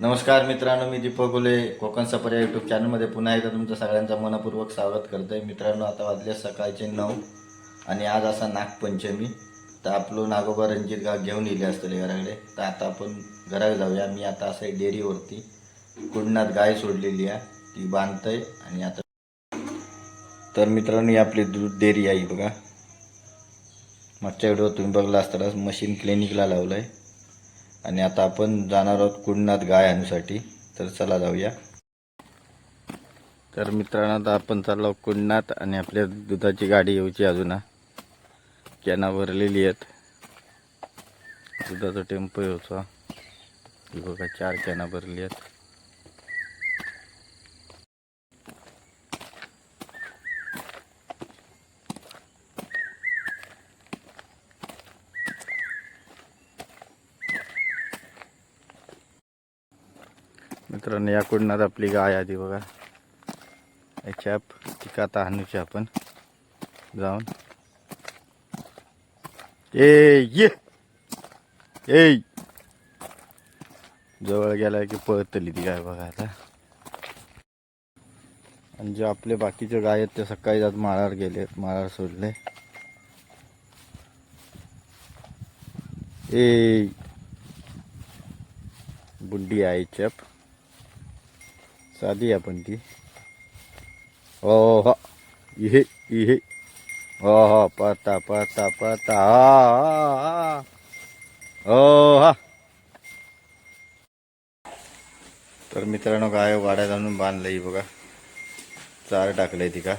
नमस्कार मित्रांनो मी दीपक गुले कोकण पर्याय यूट्यूब चॅनलमध्ये पुन्हा एकदा तुमचं सगळ्यांचं मनपूर्वक स्वागत करतोय. मित्रांनो आता वाजले सकाळचे नऊ आणि आज असा नागपंचमी. तर आपलं नागोबा रणजित गाव घेऊन येले असतले घराकडे. तर आता आपण घराकडे जाऊया. मी आता असं डेअरीवरती कुंडणात गाय सोडलेली आहे. ती बांधतंय आणि आता तर मित्रांनो ही आपली दूध डेअरी आहे बघा. मागच्या व्हिडिओ तुम्ही बघला असताना मशीन क्लिनिकला लावलं आहे आणि आता आपण जाणार आहोत कुंडनाथ गाय आणण्यासाठी तर चला जाऊया. तर मित्रांनो आता आपण चाललो कुंडनाथ आणि आपल्या दुधाची गाडी येऊची अजून. कॅना भरलेली आहेत. दुधाचा टेम्पो येऊचा बघा चार कॅना भरली आहेत. मित्रांनो या कुंडनात आपली गाय आधी बघा. याच्या तिका आता आणूची आपण. जाऊन. ए ये. ए. जवळ गेला की पळतली ती गाय बघा आता. आणि जे आपले बाकीचे गाय आहेत ते सकाळी जात माळावर गेले. माळावर सोडले. ए. बुड्डी आहे चप साधी आपण ती. हो, हो, हो इहे इहे. हो हो. पता पता पता हा हा हो. हा तर मित्रांनो गाय वाड्यात आणून बांधलंय बघा. चार टाकलंय ती का?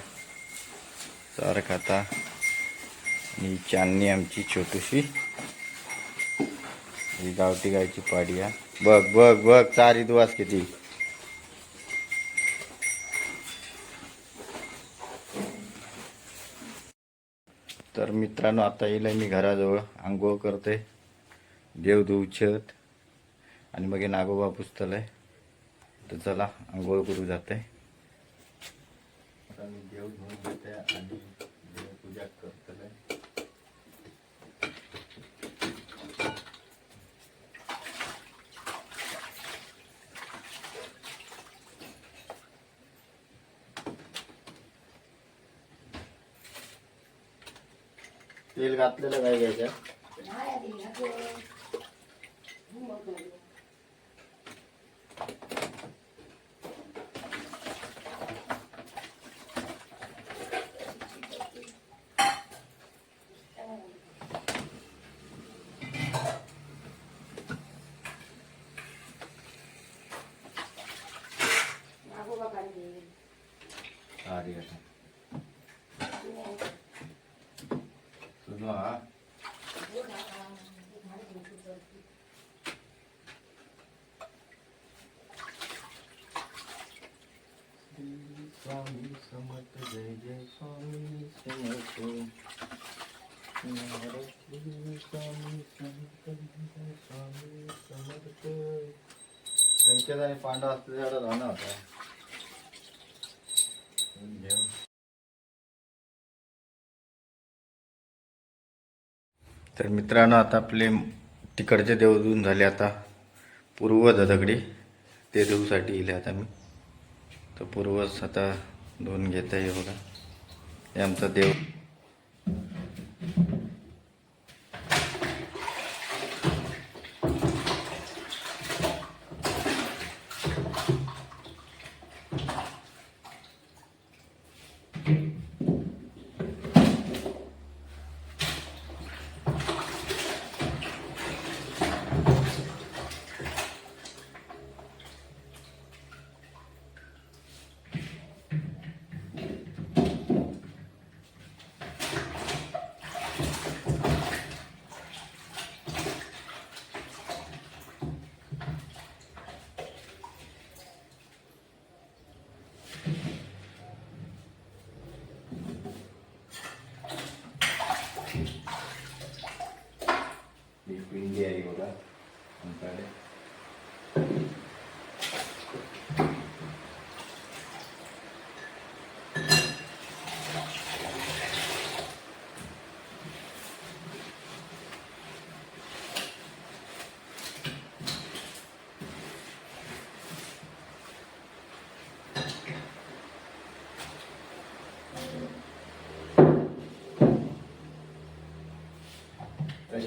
चार खाता. आणि चांदणी आमची छोटीशी. ही गावठी गायची पाडी हा. बघ बघ बघ. चार दुवास किती तर मित्रांनो आता येईल मी घराजवळ. आंघोळ करते. देव धुवछत आणि मग हे नागोबा पुस्तल आहे. तर चला आंघोळ करू जाते. आता मी देव धुवून घेते आणि देवपूजा करतले तेल घातलेलं काय घ्यायचं? सारी आता तुझं हा स्वामी समर्थ जय जय स्वामी समर्थ स्वामी समर्थ स्वामी समर्थ संकेत आणि पांडव झाडं राहणार होता तर मित्रांनो आता आपले तिकडचे देवदून झाले आता. पूर्व दगडी ते देऊसाठी इले आता मी. तर पूर्वज आता धुवून घेता आहे बघा. हे आमचा देव.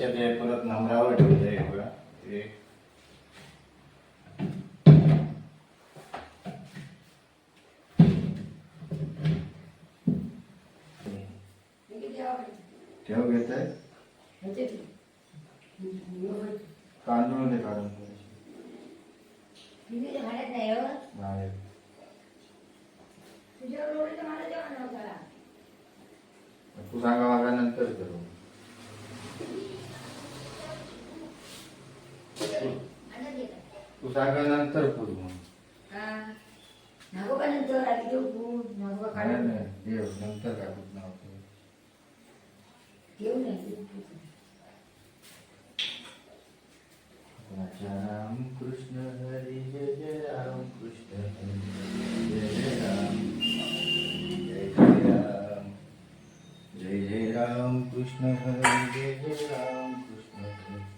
याच्यात हे परत नंबरावर ठेवलंय हे बघा हे ठेव घेत आहे तांदूळ दे काढून बाहेर. तू सांगा वागा नंतर करू. तू सांगा नंतर मग. नाही, नाही, देव नंतर काय होत नाव राम कृष्ण हरी जय जय राम कृष्ण हरी जय जय राम. जय जय राम. जय जय राम कृष्ण हरी जय जय राम कृष्ण हरी.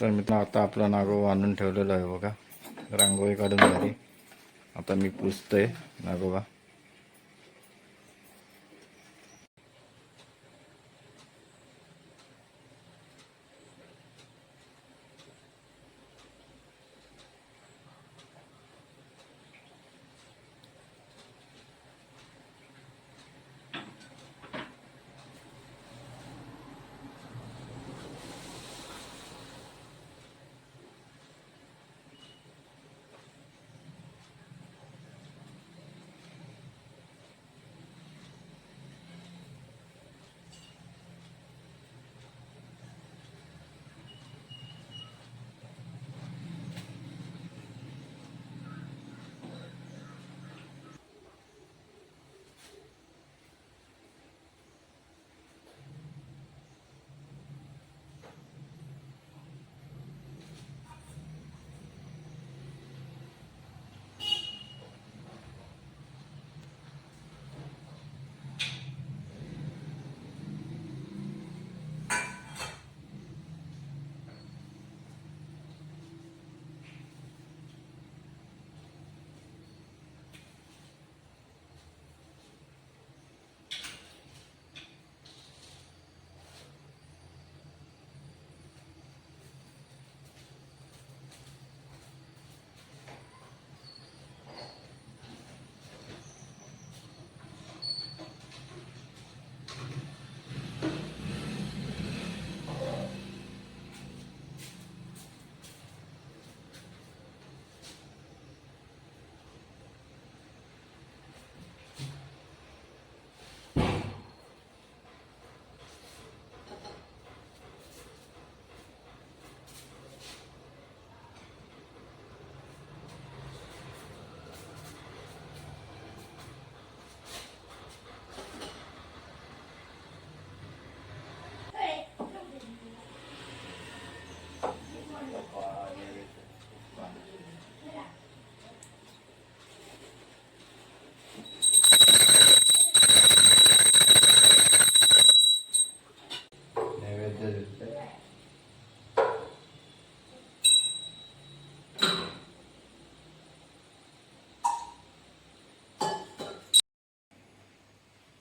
तर मित्र आता आपला नागोबा आणून ठेवलेला आहे बघा. रांगोळी काढून झाली आता मी पुसतोय नागोबा.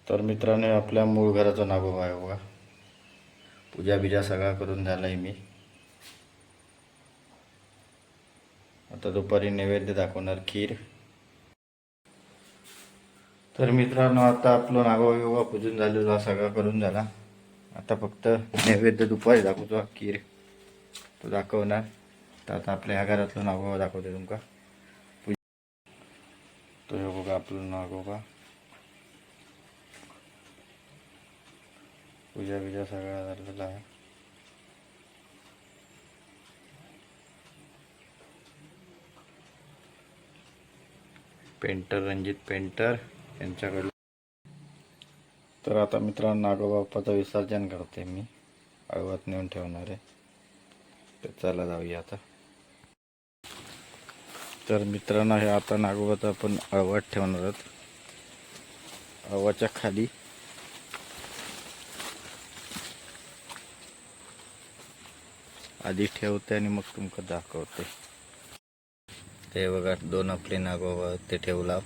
तर मित्रांनो आपल्या मूळ घराचा नागोबा आहे बघा. पूजा बिजा सगळा करून झाला आहे मी. आता दुपारी नैवेद्य दाखवणार खीर. तर मित्रांनो आता आपलं नागोबा योगा पूजून झालेला सगळा करून झाला. आता फक्त नैवेद्य दुपारी दाखवतो खीर तो दाखवणार. तर आता आपल्या ह्या घरातलं नागोबा दाखवते तुमका. तो हे बघा आपलं नागोबा पूजा बिजा सगळा झालेला आहे. पेंटर रणजित पेंटर यांच्याकडून तर आता मित्रांनो नागोबापाचं विसर्जन करते मी. अळवात नेऊन ठेवणार आहे. तर चला जाऊया आता. तर मित्रांनो हे आता नागोबाचं आपण अळवात ठेवणार आहोत. अळवाच्या खाली. आधी ठेवते आणि मग तुमका दाखवते. ते बघा दोन आपले नागोबा ते ठेवला.